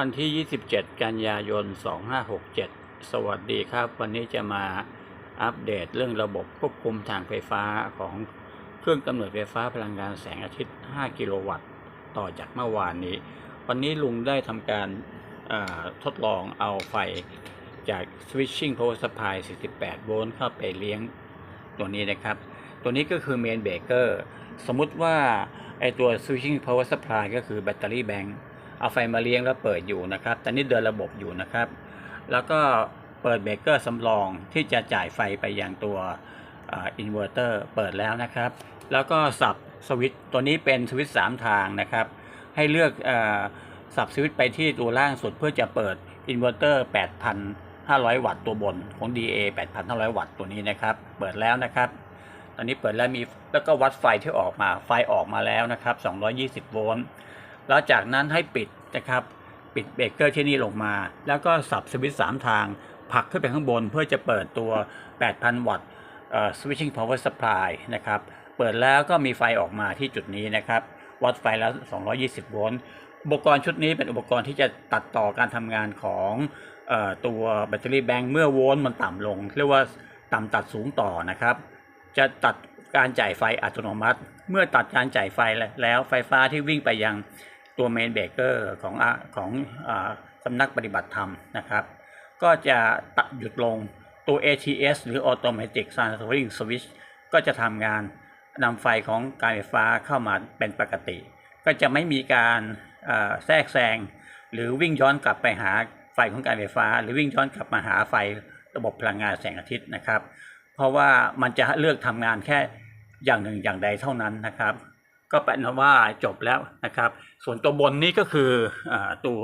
วันที่ 27 กันยายน 2567 สวัสดีครับ วันนี้จะมาอัปเดตเรื่องระบบควบคุมทางไฟฟ้าของเครื่องกำเนิดไฟฟ้าพลังงานแสงอาทิตย์ 5 กิโลวัตต์ ต่อจากเมื่อวานนี้ วันนี้ลุงได้ทำการทดลองเอาไฟจาก switching power supply 48 โวลต์เข้าไปเลี้ยงตัวนี้นะครับ ตัวนี้ก็คือ main breaker สมมุติว่าไอตัว switching power supply ก็คือแบตเตอรี่แบงค์ เอาไฟมาเลี้ยงแล้วเปิดอยู่นะครับตอนนี้เดินระบบอยู่นะครับ แล้วก็เปิดเบรกเกอร์สำรองที่จะจ่ายไฟไปยังตัวอินเวอร์เตอร์เปิดแล้วนะครับ แล้วก็สับสวิตช์ตัวนี้เป็นสวิตช์3ทางนะครับ ให้เลือกอสับสวิตช์ไปที่ตัวล่างสุดเพื่อจะเปิดอินเวอร์เตอร์ 8,500 วัตต์ตัวบนของ DA 8,500 วัตต์ตัวนี้นะครับ เปิดแล้วนะครับ ตอนนี้เปิดแล้วมีแล้วก็วัดไฟที่ออกมาไฟออกมาแล้วนะครับ 220 โวลต์ แล้วจากนั้นให้ปิดนะครับปิดเบรกเกอร์ที่นี่ลงมา แล้วก็สับสวิตช์3ทางผลักขึ้นไปข้างบนเพื่อจะเปิดตัว 8,000 วัตต์ switching power supply นะครับ เปิดแล้วก็มีไฟออกมาที่จุดนี้นะครับ วัดไฟแล้ว 220 โวลต์ อุปกรณ์ชุดนี้เป็นอุปกรณ์ที่จะตัดต่อการทำงานของออตัวแบตเตอรี่แบงค์เมื่อโวลต์มันต่ำลง เรียกว่าต่ำตัดสูงต่อนะครับ จะตัดการจ่ายไฟอัตโนมัติ เมื่อตัดการจ่ายไฟแล้วไฟฟ้าที่วิ่งไปยัง ตัวเมนเบรกเกอร์ของของอสำนักปฏิบัติธรรมนะครับ ก็จะตัดหยุดลงตัว ATS หรือ Automatic Transferring Switch ก็จะทำงานนำไฟของการไฟฟ้าเข้ามาเป็นปกติ ก็จะไม่มีการแทรกแซงหรือวิ่งย้อนกลับไปหาไฟของการไฟฟ้า หรือวิ่งย้อนกลับมาหาไฟระบบพลังงานแสงอาทิตย์นะครับ เพราะว่ามันจะเลือกทำงานแค่อย่างหนึ่งอย่างใดเท่านั้นนะครับ ก็เป็นว่าจบแล้วนะครับ ส่วนตัวบนนี้ก็คืออตัว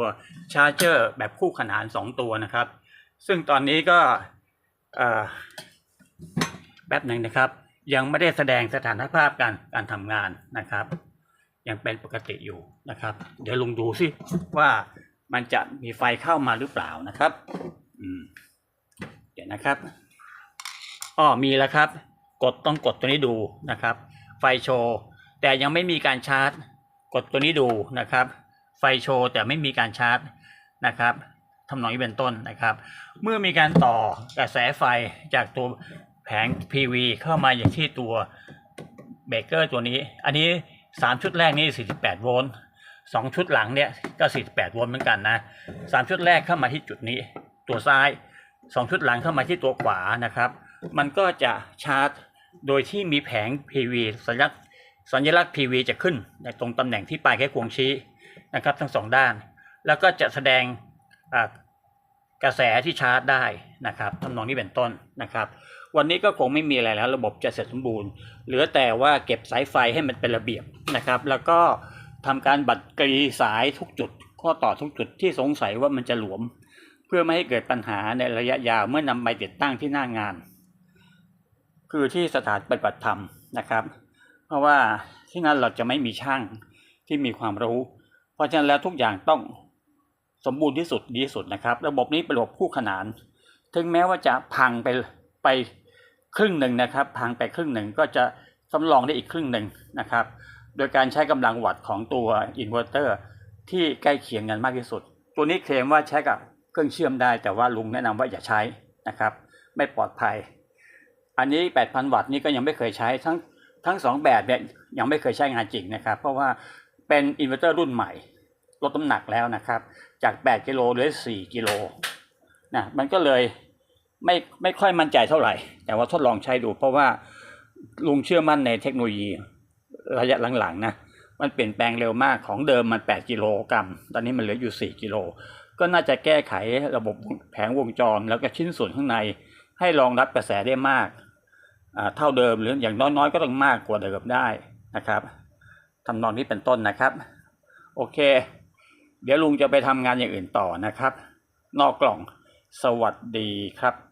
ชาร์เจอร์แบบคู่ขนาน 2 ตัวนะครับ ซึ่งตอนนี้ก็แป๊บหนึ่งนะครับ ยังไม่ได้แสดงสถานภาพการการทำงานนะครับ ยังเป็นปกติอยู่นะครับ เดี๋ยวลงดูสิว่ามันจะมีไฟเข้ามาหรือเปล่านะครับเดี๋ยวนะครับอ๋อมีแล้วครับ กดต้องกดตัวนี้ดูนะครับ ไฟโชว์ แต่ยังไม่มีการชาร์จ กดตัวนี้ดูนะครับ ไฟโชว์แต่ไม่มีการชาร์จนะครับทำนองนี้เป็นต้นนะครับ เมื่อมีการต่อกระแสไฟจากตัวแผง PV เข้ามาอย่างที่ตัวเบรกเกอร์ตัวนี้ อันนี้ 3 ชุดแรกนี่ 48 โวลต์2ชุดหลังเนี่ยก็ 48 โวลต์เหมือนกันนะ 3 ชุดแรกเข้ามาที่จุดนี้ ตัวซ้าย 2 ชุดหลังเข้ามาที่ตัวขวานะครับ มันก็จะชาร์จโดยที่มีแผง PV สัญลักษณ์ สัญลักษณ์ PV จะขึ้นในตรงตำแหน่งที่ปลายแค่ควงชี้นะครับ ทั้งสองด้าน แล้วก็จะแสดงกระแสที่ชาร์จได้นะครับทำนองนี้เป็นต้นนะครับ วันนี้ก็คงไม่มีอะไรแล้ว ระบบจะเสร็จสมบูรณ์ เหลือแต่ว่าเก็บสายไฟให้มันเป็นระเบียบนะครับ แล้วก็ทำการบัดกรีสายทุกจุด ข้อต่อทุกจุดที่สงสัยว่ามันจะหลวม เพื่อไม่ให้เกิดปัญหาในระยะยาวเมื่อนำไปติดตั้งที่หน้างาน คือที่สถานปฏิบัติธรรมนะครับ เพราะว่าที่นั่นเราจะไม่มีช่างที่มีความรู้ เพราะฉะนั้นแล้วทุกอย่างต้องสมบูรณ์ที่สุดดีที่สุดนะครับ ระบบนี้เป็นระบบคู่ขนาน ถึงแม้ว่าจะพังไปไปครึ่งหนึ่งนะครับ พังไปครึ่งหนึ่งก็จะสำรองได้อีกครึ่งหนึ่งนะครับ โดยการใช้กำลังวัตต์ของตัวอินเวอร์เตอร์ที่ใกล้เคียงกันมากที่สุด ตัวนี้เคลมว่าใช้กับเครื่องเชื่อมได้ แต่ว่าลุงแนะนำว่าอย่าใช้นะครับ ไม่ปลอดภัย อันนี้ 8,000 วัตต์นี่ก็ยังไม่เคยใช้ทั้ง ทั้งสองแบบเนี่ยยังไม่เคยใช้งานจริงนะครับ เพราะว่าเป็นอินเวอร์เตอร์รุ่นใหม่ลดน้ำหนักแล้วนะครับ จาก 8 กิโลเหลือ 4 กิโลนะมันก็เลยไม่ไม่ค่อยมั่นใจเท่าไหร่ แต่ว่าทดลองใช้ดู เพราะว่าลุงเชื่อมั่นในเทคโนโลยีระยะหลังๆนะมันเปลี่ยนแปลงเร็วมากของเดิมมัน 8 กิโลกรัม ตอนนี้มันเหลืออยู่ 4 กิโล ก็น่าจะแก้ไขระบบแผงวงจร แล้วก็ชิ้นส่วนข้างในให้รองรับกระแสได้มาก เท่าเดิมหรืออย่างน้อยๆ ก็ต้องมากกว่าเดิมได้นะครับทำนองนี้เป็นต้นนะครับ โอเค เดี๋ยวลุงจะไปทำงานอย่างอื่นต่อนะครับ นอกกล่องสวัสดีครับ